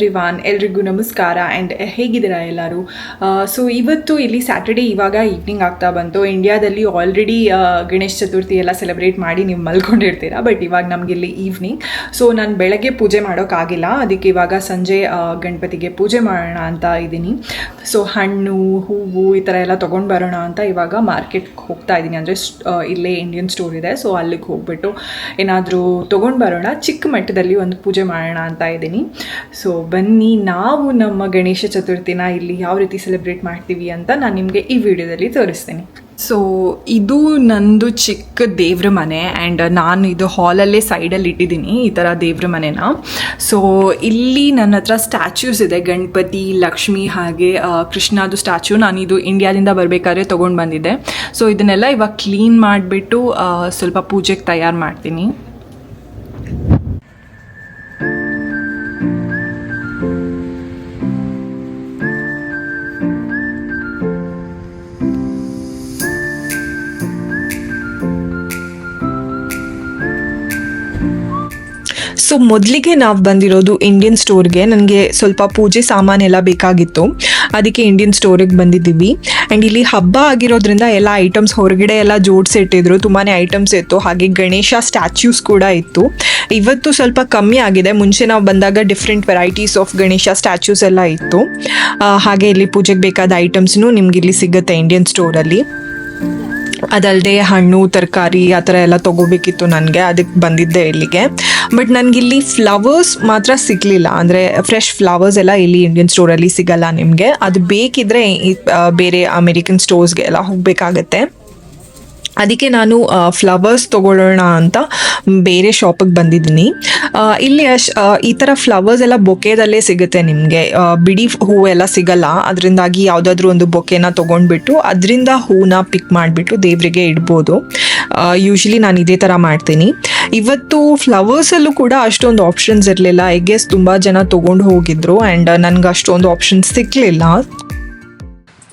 Every von ಎಲ್ರಿಗೂ ನಮಸ್ಕಾರ and ಹೇಗಿದ್ದೀರಾ ಎಲ್ಲರೂ? ಸೊ ಇವತ್ತು ಇಲ್ಲಿ ಸ್ಯಾಟರ್ಡೇ ಇವಾಗ ಈವ್ನಿಂಗ್ ಆಗ್ತಾ ಬಂತು. ಇಂಡಿಯಾದಲ್ಲಿ ಆಲ್ರೆಡಿ ಗಣೇಶ ಚತುರ್ಥಿ ಎಲ್ಲ ಸೆಲೆಬ್ರೇಟ್ ಮಾಡಿ ನೀವು ಮಲ್ಕೊಂಡಿರ್ತೀರಾ ಬಟ್ ಇವಾಗ ನಮಗೆ ಇಲ್ಲಿ ಈವ್ನಿಂಗ್ ಸೊ ನಾನು ಬೆಳಗ್ಗೆ ಪೂಜೆ ಮಾಡೋಕ್ಕಾಗಿಲ್ಲ ಅದಕ್ಕೆ ಇವಾಗ ಸಂಜೆ ಗಣಪತಿಗೆ ಪೂಜೆ ಮಾಡೋಣ ಅಂತ ಇದ್ದೀನಿ. ಸೊ ಹಣ್ಣು, ಹೂವು ಈ ಥರ ಎಲ್ಲ ತೊಗೊಂಡು ಬರೋಣ ಅಂತ ಇವಾಗ ಮಾರ್ಕೆಟ್ಗೆ ಹೋಗ್ತಾ ಇದ್ದೀನಿ. ಅಂದರೆ ಇಲ್ಲೇ ಇಂಡಿಯನ್ ಸ್ಟೋರ್ ಇದೆ. ಸೊ ಅಲ್ಲಿಗೆ ಹೋಗ್ಬಿಟ್ಟು ಏನಾದರೂ ತೊಗೊಂಡು ಬರೋಣ. ಚಿಕ್ಕ ಮಟ್ಟದಲ್ಲಿ ಒಂದು ಪೂಜೆ ಮಾಡೋಣ ಅಂತ ಇದ್ದೀನಿ. ಸೊ ಬನ್ನಿ, ನಾವು ನಮ್ಮ ಗಣೇಶ ಚತುರ್ಥಿನ ಇಲ್ಲಿ ಯಾವ ರೀತಿ ಸೆಲೆಬ್ರೇಟ್ ಮಾಡ್ತೀವಿ ಅಂತ ನಾನು ನಿಮಗೆ ಈ ವಿಡಿಯೋದಲ್ಲಿ ತೋರಿಸ್ತೀನಿ. ಸೊ ಇದು ನಂದು ಚಿಕ್ಕ ದೇವ್ರ ಮನೆ ಆ್ಯಂಡ್ ನಾನು ಇದು ಹಾಲಲ್ಲೇ ಸೈಡಲ್ಲಿ ಇಟ್ಟಿದ್ದೀನಿ, ಈ ಥರ ದೇವ್ರ ಮನೆನ. ಸೊ ಇಲ್ಲಿ ನನ್ನ ಹತ್ರ ಸ್ಟ್ಯಾಚ್ಯೂಸ್ ಇದೆ, ಗಣಪತಿ, ಲಕ್ಷ್ಮಿ ಹಾಗೆ ಕೃಷ್ಣದು ಸ್ಟ್ಯಾಚ್ಯೂ ನಾನು ಇದು ಇಂಡಿಯಾದಿಂದ ಬರಬೇಕಾದ್ರೆ ತೊಗೊಂಡು ಬಂದಿದ್ದೆ. ಸೊ ಇದನ್ನೆಲ್ಲ ಇವಾಗ ಕ್ಲೀನ್ ಮಾಡಿಬಿಟ್ಟು ಸ್ವಲ್ಪ ಪೂಜೆಗೆ ತಯಾರು ಮಾಡ್ತೀನಿ. ಸೊ ಮೊದಲಿಗೆ ನಾವು ಬಂದಿರೋದು ಇಂಡಿಯನ್ ಸ್ಟೋರ್ಗೆ ನನಗೆ ಸ್ವಲ್ಪ ಪೂಜೆ ಸಾಮಾನೆಲ್ಲ ಬೇಕಾಗಿತ್ತು. ಅದಕ್ಕೆ ಇಂಡಿಯನ್ ಸ್ಟೋರಿಗೆ ಬಂದಿದ್ದೀವಿ. ಆ್ಯಂಡ್ ಇಲ್ಲಿ ಹಬ್ಬ ಆಗಿರೋದ್ರಿಂದ ಎಲ್ಲ ಐಟಮ್ಸ್ ಹೊರಗಡೆ ಎಲ್ಲ ಜೋಡಿಸಿಟ್ಟಿದ್ರು ತುಂಬಾ ಐಟಮ್ಸ್ ಇತ್ತು. ಹಾಗೆ ಗಣೇಶ ಸ್ಟ್ಯಾಚ್ಯೂಸ್ ಕೂಡ ಇತ್ತು. ಇವತ್ತು ಸ್ವಲ್ಪ ಕಮ್ಮಿ ಆಗಿದೆ. ಮುಂಚೆ ನಾವು ಬಂದಾಗ different varieties of Ganesha statues ಎಲ್ಲ ಇತ್ತು. ಹಾಗೆ ಇಲ್ಲಿ ಪೂಜೆಗೆ ಬೇಕಾದ ಐಟಮ್ಸ್ನು ನಿಮ್ಗೆ ಇಲ್ಲಿ ಸಿಗುತ್ತೆ ಇಂಡಿಯನ್ ಸ್ಟೋರಲ್ಲಿ ಅದಲ್ಲದೆ ಹಣ್ಣು, ತರಕಾರಿ ಆ ಥರ ಎಲ್ಲ ತೊಗೋಬೇಕಿತ್ತು ನನಗೆ. ಅದಕ್ಕೆ ಬಂದಿದ್ದೆ ಇಲ್ಲಿಗೆ. ಬಟ್ ನನಗಿಲ್ಲಿ ಫ್ಲವರ್ಸ್ ಮಾತ್ರ ಸಿಗಲಿಲ್ಲ. ಅಂದರೆ ಫ್ರೆಶ್ ಫ್ಲವರ್ಸ್ ಎಲ್ಲ ಇಲ್ಲಿ ಇಂಡಿಯನ್ ಸ್ಟೋರಲ್ಲಿ ಸಿಗಲ್ಲ ನಿಮಗೆ. ಅದು ಬೇಕಿದ್ರೆ ಬೇರೆ ಅಮೇರಿಕನ್ ಸ್ಟೋರ್ಸ್ಗೆ ಎಲ್ಲ ಹೋಗಬೇಕಾಗತ್ತೆ. ಅದಕ್ಕೆ ನಾನು ಫ್ಲವರ್ಸ್ ತೊಗೊಳ್ಳೋಣ ಅಂತ ಬೇರೆ ಶಾಪಿಗೆ ಬಂದಿದ್ದೀನಿ. ಇಲ್ಲಿ ಅಶ್ ಈ ಥರ ಫ್ಲವರ್ಸ್ ಎಲ್ಲ ಬೊಕೆದಲ್ಲೇ ಸಿಗುತ್ತೆ ನಿಮಗೆ. ಬಿಡಿ ಹೂವು ಎಲ್ಲ ಸಿಗಲ್ಲ. ಅದರಿಂದಾಗಿ ಯಾವುದಾದ್ರೂ ಒಂದು ಬೊಕೆನ ತೊಗೊಂಡ್ಬಿಟ್ಟು ಅದರಿಂದ ಹೂನ ಪಿಕ್ ಮಾಡಿಬಿಟ್ಟು ದೇವರಿಗೆ ಇಡ್ಬೋದು. ಯೂಶ್ವಲಿ ನಾನು ಇದೇ ಥರ ಮಾಡ್ತೀನಿ. ಇವತ್ತು ಫ್ಲವರ್ಸಲ್ಲೂ ಕೂಡ ಅಷ್ಟೊಂದು ಆಪ್ಷನ್ಸ್ ಇರಲಿಲ್ಲ. ಐ ಗೆಸ್ ತುಂಬ ಜನ ತೊಗೊಂಡು ಹೋಗಿದ್ರು. ಆ್ಯಂಡ್ ನನಗೆ ಅಷ್ಟೊಂದು ಆಪ್ಷನ್ಸ್ ಸಿಕ್ಕಲಿಲ್ಲ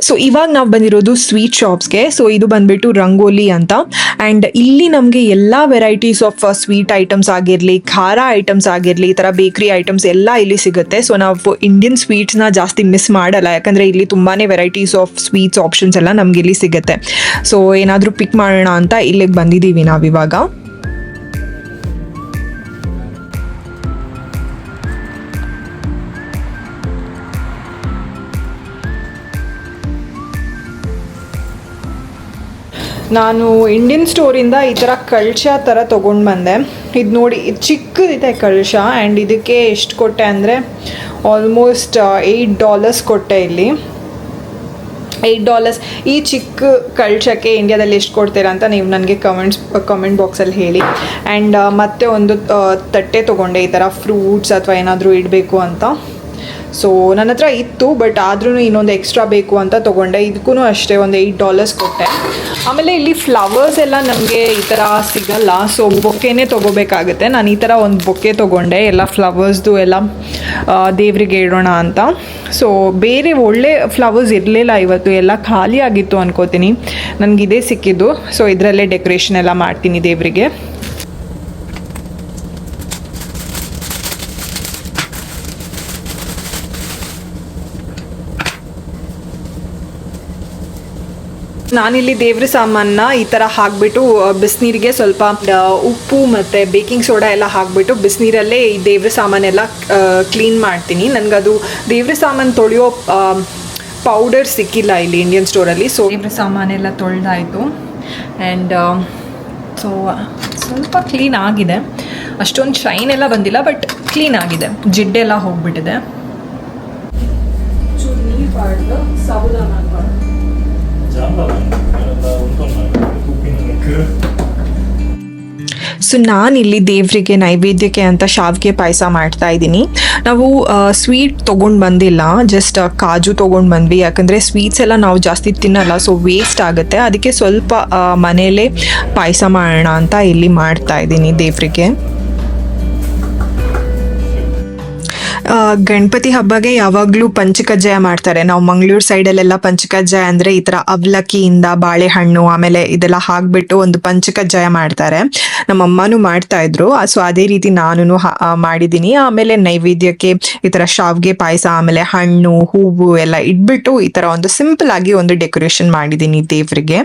ಸೊ ಇವಾಗ ನಾವು ಬಂದಿರೋದು ಸ್ವೀಟ್ ಶಾಪ್ಸ್ಗೆ ಸೊ ಇದು ಬಂದ್ಬಿಟ್ಟು ರಂಗೋಲಿ ಅಂತ. ಆ್ಯಂಡ್ ಇಲ್ಲಿ ನಮಗೆ ಎಲ್ಲ ವೆರೈಟೀಸ್ ಆಫ್ ಸ್ವೀಟ್ ಐಟಮ್ಸ್ ಆಗಿರಲಿ, ಖಾರ ಐಟಮ್ಸ್ ಆಗಿರಲಿ, ಈ ಥರ ಬೇಕ್ರಿ ಐಟಮ್ಸ್ ಎಲ್ಲ ಇಲ್ಲಿ ಸಿಗುತ್ತೆ. ಸೊ ನಾವು ಇಂಡಿಯನ್ ಸ್ವೀಟ್ಸ್ನ ಜಾಸ್ತಿ ಮಿಸ್ ಮಾಡಲ್ಲ. ಯಾಕಂದರೆ ಇಲ್ಲಿ ತುಂಬಾ ವೆರೈಟೀಸ್ ಆಫ್ ಸ್ವೀಟ್ಸ್ ಆಪ್ಷನ್ಸ್ ಎಲ್ಲ ನಮಗೆ ಇಲ್ಲಿ ಸಿಗುತ್ತೆ. ಸೊ ಏನಾದರೂ ಪಿಕ್ ಮಾಡೋಣ ಅಂತ ಇಲ್ಲಿಗೆ ಬಂದಿದ್ದೀವಿ ನಾವಿವಾಗ ನಾನು ಇಂಡಿಯನ್ ಸ್ಟೋರಿಂದ ಈ ಥರ ಕಳಶ ಥರ ತೊಗೊಂಡು ಬಂದೆ. ಇದು ನೋಡಿ, ಇದು ಚಿಕ್ಕದಿದೆ ಕಳಶ ಆ್ಯಂಡ್ ಇದಕ್ಕೆ ಎಷ್ಟು ಕೊಟ್ಟೆ ಅಂದರೆ ಆಲ್ಮೋಸ್ಟ್ ಏಯ್ಟ್ ಡಾಲರ್ಸ್ ಕೊಟ್ಟೆ ಇಲ್ಲಿ. ಏಯ್ಟ್ ಡಾಲರ್ಸ್ ಈ ಚಿಕ್ಕ ಕಳಶಕ್ಕೆ ಇಂಡಿಯಾದಲ್ಲಿ ಎಷ್ಟು ಕೊಡ್ತೀರಾ ಅಂತ ನೀವು ನನಗೆ ಕಮೆಂಟ್ಸ್ ಕಮೆಂಟ್ ಬಾಕ್ಸಲ್ಲಿ ಹೇಳಿ. ಆ್ಯಂಡ್ ಮತ್ತೆ ಒಂದು ತಟ್ಟೆ ತೊಗೊಂಡೆ ಈ ಥರ ಫ್ರೂಟ್ಸ್ ಅಥವಾ ಏನಾದರೂ ಇಡಬೇಕು ಅಂತ. ಸೊ ನನ್ನ ಹತ್ರ ಇತ್ತು ಬಟ್ ಆದ್ರೂ ಇನ್ನೊಂದು ಎಕ್ಸ್ಟ್ರಾ ಬೇಕು ಅಂತ ತೊಗೊಂಡೆ. ಇದಕ್ಕೂ ಅಷ್ಟೇ, ಒಂದು ಏಯ್ಟ್ ಡಾಲರ್ಸ್ ಕೊಟ್ಟೆ. ಆಮೇಲೆ ಇಲ್ಲಿ ಫ್ಲವರ್ಸ್ ಎಲ್ಲ ನಮಗೆ ಈ ಥರ ಸಿಗಲ್ಲ. ಸೊ ಬೊಕ್ಕೆನೇ ತೊಗೋಬೇಕಾಗುತ್ತೆ. ನಾನು ಈ ಥರ ಒಂದು ಬೊಕ್ಕೆ ತೊಗೊಂಡೆ, ಎಲ್ಲ ಫ್ಲವರ್ಸ್ದು ಎಲ್ಲ ದೇವ್ರಿಗೆ ಇಡೋಣ ಅಂತ. ಸೊ ಬೇರೆ ಒಳ್ಳೆ ಫ್ಲವರ್ಸ್ ಇರಲಿಲ್ಲ ಇವತ್ತು. ಎಲ್ಲ ಖಾಲಿ ಆಗಿತ್ತು ಅನ್ಕೋತೀನಿ. ನನಗಿದೇ ಸಿಕ್ಕಿದ್ದು. ಸೊ ಇದರಲ್ಲೇ ಡೆಕೋರೇಷನ್ ಎಲ್ಲ ಮಾಡ್ತೀನಿ ದೇವರಿಗೆ. ನಾನಿಲ್ಲಿ ದೇವ್ರ ಸಾಮಾನ ಈ ಥರ ಹಾಕ್ಬಿಟ್ಟು ಬಿಸಿನೀರಿಗೆ ಸ್ವಲ್ಪ ಉಪ್ಪು ಮತ್ತು ಬೇಕಿಂಗ್ ಸೋಡಾ ಎಲ್ಲ ಹಾಕ್ಬಿಟ್ಟು ಬಿಸಿನೀರಲ್ಲೇ ಈ ದೇವ್ರ ಸಾಮಾನೆಲ್ಲ ಕ್ಲೀನ್ ಮಾಡ್ತೀನಿ. ನನಗದು ದೇವ್ರ ಸಾಮಾನು ತೊಳೆಯೋ ಪೌಡರ್ ಸಿಕ್ಕಿಲ್ಲ ಇಲ್ಲಿ ಇಂಡಿಯನ್ ಸ್ಟೋರಲ್ಲಿ ಸೊ ದೇವ್ರ ಸಾಮಾನೆಲ್ಲ ತೊಳೆದಾಯಿತು. ಆ್ಯಂಡ್ ಸೊ ಸ್ವಲ್ಪ ಕ್ಲೀನ್ ಆಗಿದೆ. ಅಷ್ಟೊಂದು ಶೈನ್ ಎಲ್ಲ ಬಂದಿಲ್ಲ ಬಟ್ ಕ್ಲೀನ್ ಆಗಿದೆ. ಜಿಡ್ಡೆಲ್ಲ ಹೋಗ್ಬಿಟ್ಟಿದೆ. ಸೊ ಇಲ್ಲಿ ದೇವರಿಗೆ ನೈವೇದ್ಯಕ್ಕೆ ಅಂತ ಶಾವಿಗೆ ಪಾಯಸ ಮಾಡ್ತಾ ಇದ್ದೀನಿ. ನಾವು ಸ್ವೀಟ್ ತೊಗೊಂಡು ಬಂದಿಲ್ಲ. ಜಸ್ಟ್ ಕಾಜು ತೊಗೊಂಡು ಬಂದ್ವಿ. ಯಾಕಂದರೆ ಸ್ವೀಟ್ಸ್ ಎಲ್ಲ ನಾವು ಜಾಸ್ತಿ ತಿನ್ನಲ್ಲ. ಸೊ ವೇಸ್ಟ್ ಆಗುತ್ತೆ. ಅದಕ್ಕೆ ಸ್ವಲ್ಪ ಮನೆಯಲ್ಲೇ ಪಾಯಸ ಮಾಡೋಣ ಅಂತ ಇಲ್ಲಿ ಮಾಡ್ತಾ ಇದ್ದೀನಿ ದೇವರಿಗೆ. ಗಣಪತಿ ಹಬ್ಬಗೆ ಯಾವಾಗಲೂ ಪಂಚಕಜ್ಜಾಯ ಮಾಡ್ತಾರೆ. ನಾವು ಮಂಗಳೂರು ಸೈಡಲ್ಲೆಲ್ಲ ಪಂಚಕಜ್ಜಾಯ ಅಂದರೆ ಈ ಥರ ಅವಲಕ್ಕಿಯಿಂದ ಬಾಳೆಹಣ್ಣು, ಆಮೇಲೆ ಇದೆಲ್ಲ ಹಾಕ್ಬಿಟ್ಟು ಒಂದು ಪಂಚಕಜ್ಜಾಯ ಮಾಡ್ತಾರೆ. ನಮ್ಮ ಅಮ್ಮನೂ ಮಾಡ್ತಾ ಇದ್ರು. ಸೊ ಅದೇ ರೀತಿ ನಾನು ಮಾಡಿದ್ದೀನಿ. ಆಮೇಲೆ ನೈವೇದ್ಯಕ್ಕೆ ಈ ಥರ ಶಾವ್ಗೆ ಪಾಯಸ, ಆಮೇಲೆ ಹಣ್ಣು, ಹೂವು ಎಲ್ಲ ಇಟ್ಬಿಟ್ಟು ಈ ಥರ ಒಂದು ಸಿಂಪಲ್ ಆಗಿ ಒಂದು ಡೆಕೋರೇಷನ್ ಮಾಡಿದ್ದೀನಿ ದೇವರಿಗೆ.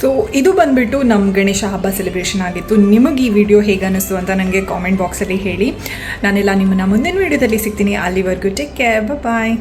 ಸೊ ಇದು ಬಂದ್ಬಿಟ್ಟು ನಮ್ಮ ಗಣೇಶ ಹಬ್ಬ ಸೆಲೆಬ್ರೇಷನ್ ಆಗಿತ್ತು. ನಿಮಗೆ ಈ ವಿಡಿಯೋ ಹೇಗೆ ಅನ್ನಿಸ್ತು ಅಂತ ನನಗೆ ಕಾಮೆಂಟ್ ಬಾಕ್ಸಲ್ಲಿ ಹೇಳಿ. ನಾನೆಲ್ಲ ನಿಮ್ಮನ್ನು ಮುಂದಿನ ವಿಡಿಯೋದಲ್ಲಿ ಸಿಗ್ತೀನಿ. ಅಲ್ಲಿವರೆಗೂ ಟೇಕ್ ಕೇರ್ ಬಾಯ್